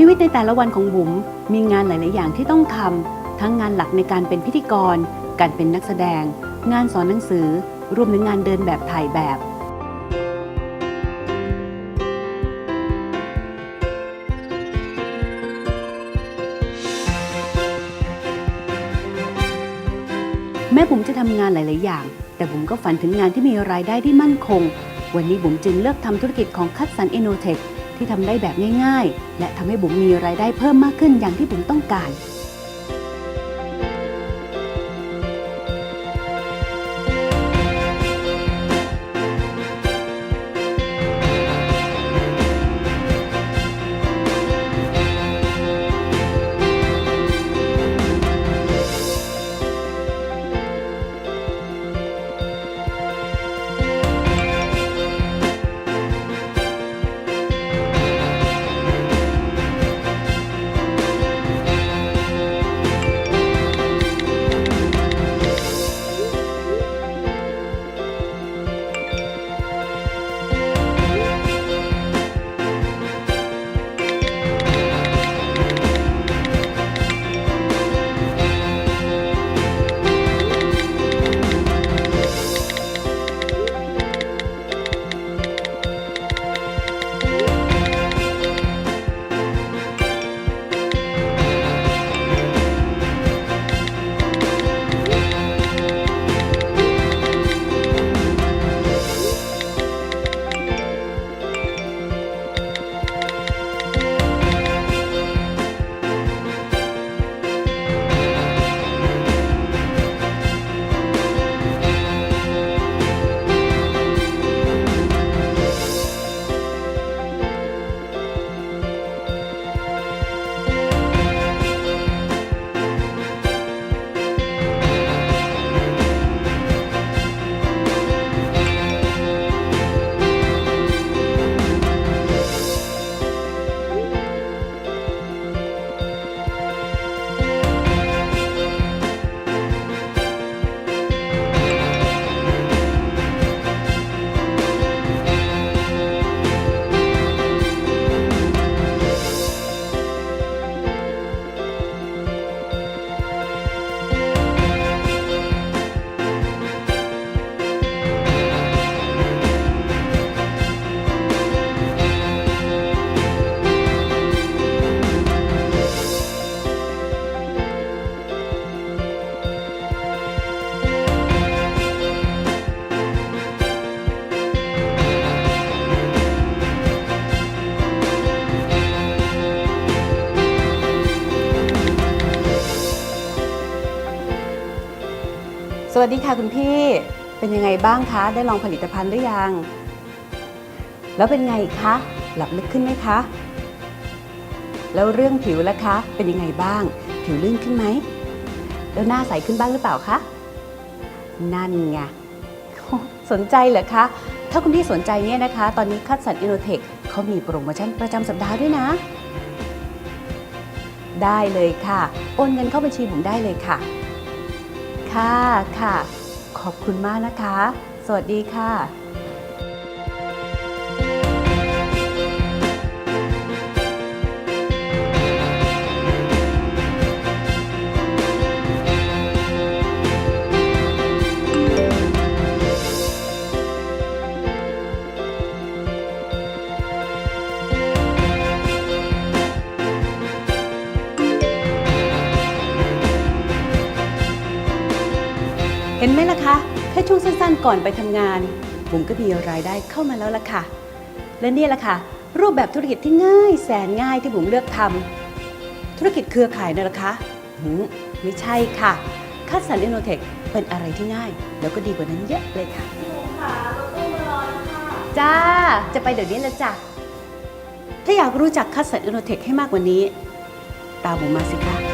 ชีวิตในแต่ละวันของบุ๋มมีงานหลาย ๆ อย่างที่ต้องทำทั้งงานหลักในการเป็นพิธีกร การเป็นนักแสดง งานสอนหนังสือ รวมถึงงานเดินแบบถ่ายแบบ แม่บุ๋มจะทำงานหลาย ๆ อย่าง แต่บุ๋มก็ฝันถึงงานที่มีรายได้ที่มั่นคง วันนี้บุ๋มจึงเลือกทำธุรกิจของคัดสันเอโนเทค ที่ทำได้แบบง่ายๆ และทำให้บุ๋มมีรายได้เพิ่มมากขึ้นอย่างที่บุ๋มต้องการ วัสดีค่ะคุณพี่ เป็นยังไงบ้างคะ ได้ลองผลิตภัณฑ์หรือยัง แล้วเป็นไงคะ หลับลึกขึ้นไหมคะ แล้วเรื่องผิวล่ะคะ เป็นยังไงบ้าง ผิวลื่นขึ้นไหม แล้วหน้าใสขึ้นบ้างหรือเปล่าคะ นั่นไง สนใจเหรอคะ ถ้าคุณพี่สนใจเนี่ยนะคะ ตอนนี้คัดสันอินโนเทคเขามีโปรโมชั่นประจำสัปดาห์ด้วยนะ ได้เลยค่ะ โอนเงินเข้าบัญชีผมได้เลยค่ะ ค่ะค่ะ ขอบคุณมากนะคะ สวัสดีค่ะ ก่อนไปทำงานบุ๋มก็มีรายได้เข้ามาแล้วล่ะค่ะ และนี่แหละค่ะ รูปแบบธุรกิจที่ง่ายแสนง่ายที่บุ๋มเลือกทำธุรกิจเครือข่ายนั่นแหละคะหืมไม่ใช่ค่ะคัสสันอินโนเทคเป็นอะไรที่ง่าย แล้วก็ดีกว่านั้นเยอะเลยค่ะจ้า จะไปเดี๋ยวนี้แล้วจ้ะถ้าอยากรู้จักคัสสันอินโนเทคให้มากกว่านี้ ตามบุ๋มมาสิคะ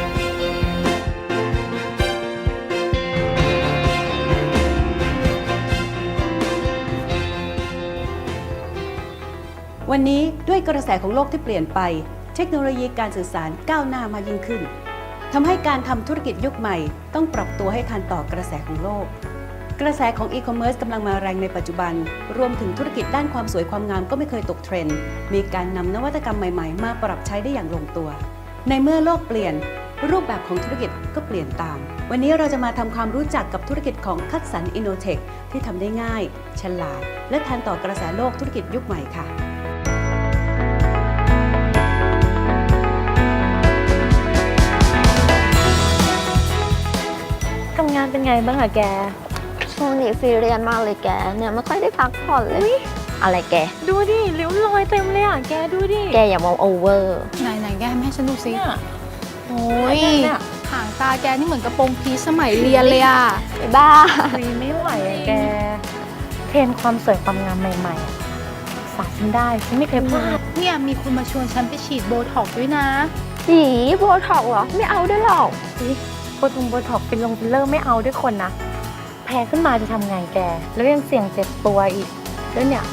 วันนี้ด้วยกระแสของโลกที่เปลี่ยนไป เทคโนโลยีการสื่อสารก้าวหน้ามากยิ่งขึ้นทำให้การทำธุรกิจยุคใหม่ ต้องปรับตัวให้ทันต่อกระแสของโลก กระแสของอีคอมเมิร์ซกำลังมาแรงในปัจจุบัน รวมถึงธุรกิจด้านความสวยความงามก็ไม่เคยตกเทรนด์ มีการนำนวัตกรรมใหม่ๆ มาปรับใช้ได้อย่างลงตัว ในเมื่อโลกเปลี่ยน รูปแบบของธุรกิจก็เปลี่ยนตาม วันนี้เราจะมาทำความรู้จักกับธุรกิจของคัตสันอินโนเทคที่ทำได้ง่าย ฉลาด และทันต่อกระแสโลกธุรกิจยุคใหม่ค่ะ ทำงานเป็นไงบ้างอะแก ช่วงนี้ซีเรียสมากเลยแก เนี่ยไม่ค่อยได้พักผ่อนเลย อะไรแก ดูดิริ้วรอยเต็มเลยอะแกดูดิแกอย่ามองโอเวอร์ ไหนไหนแกให้ฉันดูซิเนี่ยโอ้ยเนี่ยหางตาแกนี่เหมือนกระโปรงพีชสมัยเรียนเลยอะไอ้บ้ารีไม่ไหวอะแก เทรนด์ความสวยความงามใหม่ๆอะฝากฉันได้ฉันไม่เคยพลาดเนี่ยมีคนมาชวนฉันไปฉีดโบท็อกซ์ด้วยนะหีโบท็อกซ์เหรอ ไม่เอาด้วยหรอก โบทงโบท็อกซ์ฟิลลงฟิลเลอร์ไม่เอาด้วยคนนะ แพ้ขึ้นมาจะทำไงแก แล้วยังเสี่ยงเจ็บตัวอีก แล้วเนี่ย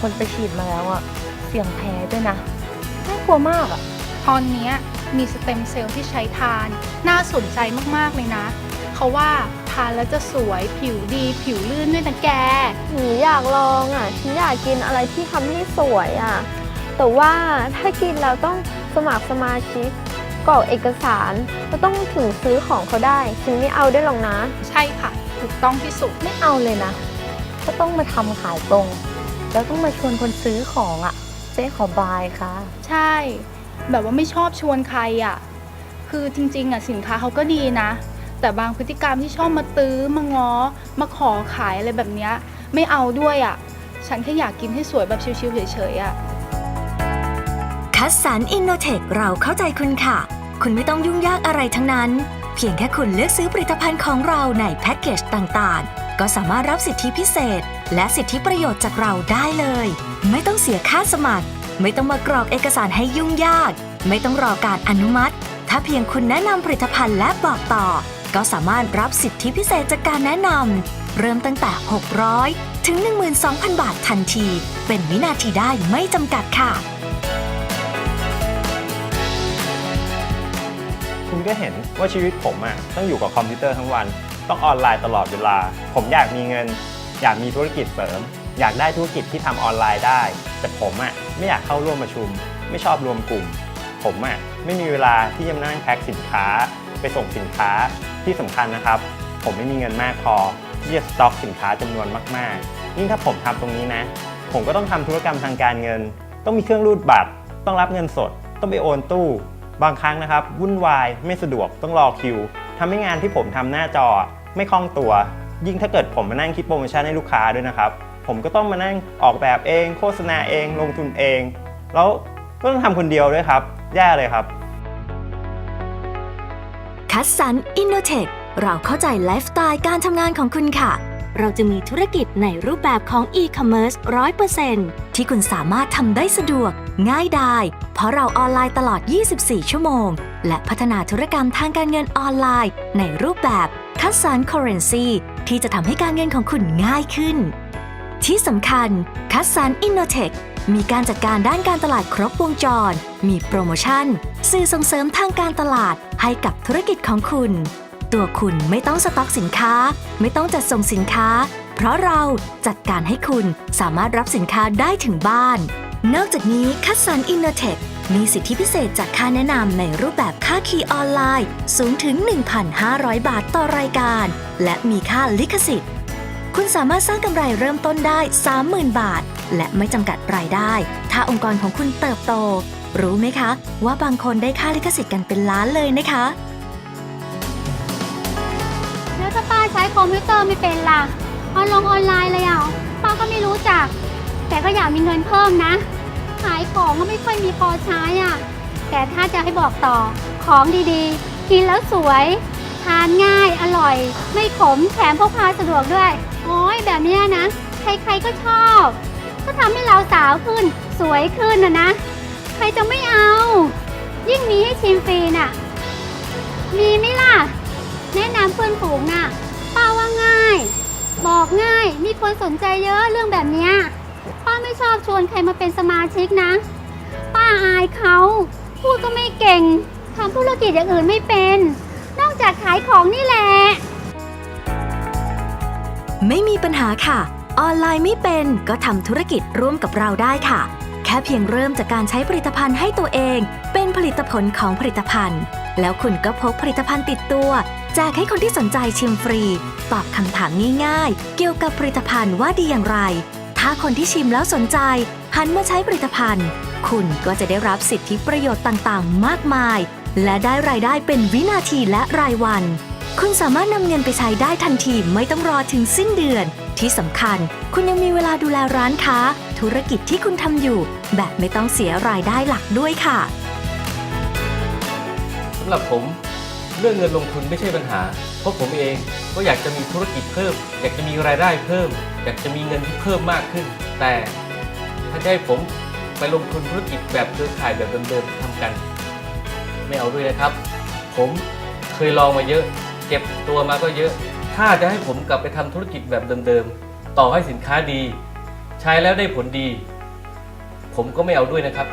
คนไปฉีดมาแล้วอะเสี่ยงแพ้ด้วยนะ น่ากลัวมากอะตอนเนี้ยมีสเต็มเซลล์ที่ใช้ทาน น่าสนใจมากๆเลยนะ เขาว่าทานแล้วจะสวยผิวดีผิวลื่นด้วยนะแก หนีอยากลองอะฉันอยากกินอะไรที่ทำให้สวยอะ แต่ว่าถ้ากินแล้วต้องสมัครสมาชิก กรอกเอกสารก็ต้องถึงซื้อของเขาได้ฉันไม่เอาได้หรอกนะ ใช่ค่ะ ถูกต้องที่สุด ไม่เอาเลยนะ ก็ต้องมาทำขายตรง แล้วต้องมาชวนคนซื้อของอะเจ๊ขอบายค่ะ ใช่ แบบว่าไม่ชอบชวนใครอะ คือจริงๆอะสินค้าเขาก็ดีนะ แต่บางพฤติกรรมที่ชอบมาตื้อมาง้อ มาขอขายอะไรแบบเนี้ยไม่เอาด้วยอะ ฉันแค่อยากกินให้สวยแบบชิวๆเฉยๆอะ คัสสันอินโนเทคเราเข้าใจคุณค่ะ คุณไม่ต้องยุ่งยากอะไรทั้งนั้น เพียงแค่คุณเลือกซื้อผลิตภัณฑ์ของเราในแพ็กเกจต่างๆ ก็สามารถรับสิทธิพิเศษ และสิทธิประโยชน์จากเราได้เลย ไม่ต้องเสียค่าสมัคร ไม่ต้องมากรอกเอกสารให้ยุ่งยาก ไม่ต้องรอการอนุมัติ ถ้าเพียงคุณแนะนำผลิตภัณฑ์และบอกต่อ ก็สามารถรับสิทธิพิเศษจากการแนะนำเริ่มตั้งแต่ 600 ถึง 12,000 บาททันที เป็นวินาทีได้ไม่จำกัดค่ะ คุณก็เห็นว่าชีวิตผมอะต้องอยู่กับคอมพิวเตอร์ทั้งวัน ต้องออนไลน์ตลอดเวลา ผมอยากมีเงิน อยากมีธุรกิจเสริม อยากได้ธุรกิจที่ทำออนไลน์ได้ แต่ผมอะไม่อยากเข้าร่วมประชุม ไม่ชอบรวมกลุ่ม ผมอะไม่มีเวลาที่จะนั่งแพ็คสินค้า ไปส่งสินค้าที่สำคัญนะครับ ผมไม่มีเงินมากพอที่จะสต็อกสินค้าจำนวนมากๆยิ่งถ้าผมทำตรงนี้นะ ผมก็ต้องทำธุรกรรมทางการเงิน ต้องมีเครื่องรูดบัตร ต้องรับเงินสด ต้องไปโอนตู้ บางครั้งนะครับวุ่นวายไม่สะดวกต้องรอคิวทำให้งานที่ผมทำหน้าจอไม่คล่องตัว ยิ่งถ้าเกิดผมมานั่งคิดโปรโมชั่นให้ลูกค้าด้วยนะครับ ผมก็ต้องมานั่งออกแบบเอง โฆษณาเอง ลงทุนเอง แล้วก็ต้องทำคนเดียวด้วยครับ แย่เลยครับ คัสสันอินโนเทคเราเข้าใจไลฟ์สไตล์การทำงานของคุณค่ะ เราจะมีธุรกิจในรูปแบบของ e-commerce 100%ที่คุณสามารถทำได้สะดวก ง่ายดาย เพราะเราออนไลน์ตลอด 24 ชั่วโมง และพัฒนาธุรกรรมทางการเงินออนไลน์ ในรูปแบบคัสสัน Currency ที่จะทำให้การเงินของคุณง่ายขึ้น ที่สำคัญคัสสันอินโนเทคมีการจัดการด้านการตลาดครบวงจร มีโปรโมชั่น สื่อส่งเสริมทางการตลาดให้กับธุรกิจของคุณ ตัวคุณไม่ต้องสต็อกสินค้า ไม่ต้องจัดส่งสินค้า เพราะเราจัดการให้คุณสามารถรับสินค้าได้ถึงบ้าน นอกจากนี้คัสสันอินโนเทคมีสิทธิพิเศษจากค่าแนะนำในรูปแบบค่าคีย์ออนไลน์ สูงถึง 1,500 บาทต่อรายการ และมีค่าลิขสิทธิ์ คุณสามารถสร้างกำไรเริ่มต้นได้ 30,000 บาท และไม่จำกัดรายได้ ถ้าองค์กรของคุณเติบโต รู้ไหมคะ ว่าบางคนได้ค่าลิขสิทธิ์กันเป็นล้านเลยนะคะ ใช้คอมพิวเตอร์ไม่เป็นล่ะออนลงออนไลน์เลยอะป้าก็ไม่รู้จัก แต่ก็อยากมีเงินเพิ่มนะ ขายของก็ไม่ค่อยมีพอใช้อะ แต่ถ้าจะให้บอกต่อของดีๆ กินแล้วสวย ทานง่ายอร่อย ไม่ขมแถมพกพาสะดวกด้วยโอ้ยแบบนี้นะ ใครๆก็ชอบ ก็ทำให้เราสาวขึ้น สวยขึ้นนะนะ ใครจะไม่เอา ยิ่งมีให้ชิมฟรีน่ะ มีไหมล่ะ แนะนำเพื่อนฝูงน่ะ อกง่าย มีคนสนใจเยอะเรื่องแบบเนี้ยป้าไม่ชอบชวนใครมาเป็นสมาชิกนะ ป้าอายเขาพูดก็ไม่เก่งทำธุรกิจอย่างอื่นไม่เป็น นอกจากขายของนี่แหละ ไม่มีปัญหาค่ะ ออนไลน์ไม่เป็นก็ทำธุรกิจร่วมกับเราได้ค่ะ แค่เพียงเริ่มจากการใช้ผลิตภัณฑ์ให้ตัวเอง เป็นผลิตผลของผลิตภัณฑ์ แล้วคุณก็พกผลิตภัณฑ์ติดตัว แจกให้คนที่สนใจชิมฟรี ตอบคำถามง่ายๆ เกี่ยวกับผลิตภัณฑ์ว่าดีอย่างไร ถ้าคนที่ชิมแล้วสนใจ หันมาใช้ผลิตภัณฑ์ คุณก็จะได้รับสิทธิประโยชน์ต่างๆ มากมาย และได้รายได้เป็นวินาทีและรายวัน คุณสามารถนำเงินไปใช้ได้ทันทีไม่ต้องรอถึงสิ้นเดือน ที่สำคัญ คุณยังมีเวลาดูแลร้านค้า ธุรกิจที่คุณทำอยู่ แบบไม่ต้องเสียรายได้หลักด้วยค่ะสำหรับผม เรื่องเงินลงทุนไม่ใช่ปัญหา เพราะผมเองก็อยากจะมีธุรกิจเพิ่ม อยากจะมีรายได้เพิ่ม อยากจะมีเงินที่เพิ่มมากขึ้น แต่ถ้าให้ผมไปลงทุนธุรกิจแบบเครือข่ายแบบเดิมๆที่ทำกัน ไม่เอาด้วยนะครับ ผมเคยลองมาเยอะ เก็บตัวมาก็เยอะ ถ้าจะให้ผมกลับไปทำธุรกิจแบบเดิมๆ ต่อให้สินค้าดี ใช้แล้วได้ผลดี ผมก็ไม่เอาด้วยนะครับ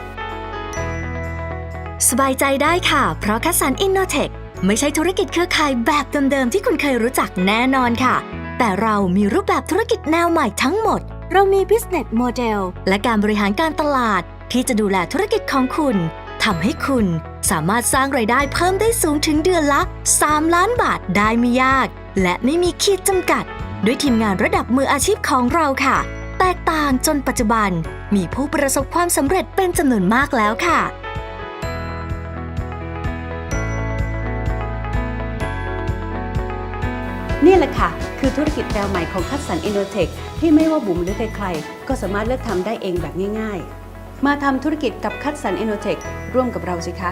สบายใจได้ค่ะ เพราะคัสสันอินโนเทค ไม่ใช่ธุรกิจเครือข่ายแบบเดิมๆที่คุณเคยรู้จักแน่นอนค่ะ แต่เรามีรูปแบบธุรกิจแนวใหม่ทั้งหมด เรามี business model และการบริหารการตลาด ที่จะดูแลธุรกิจของคุณทำให้คุณสามารถสร้างไรายได้เพิ่มได้สูงถึงเดือนละ 3 ล้านบาทได้ไม่ยาก และไม่มีขีดจำกัด ด้วยทีมงานระดับมืออาชีพของเราค่ะ แตกต่างจนปัจจุบัน มีผู้ประสบความสำเร็จเป็นจำนวนมากแล้วค่ะ นี่แหละค่ะ คือธุรกิจแนวใหม่ของคัสสันอินโนเทคที่ไม่ว่าบุ๋มหรือใครๆ ก็สามารถเลือกทำได้เองแบบง่ายๆ มาทำธุรกิจกับคัสสันอินโนเทคร่วมกับเราสิคะ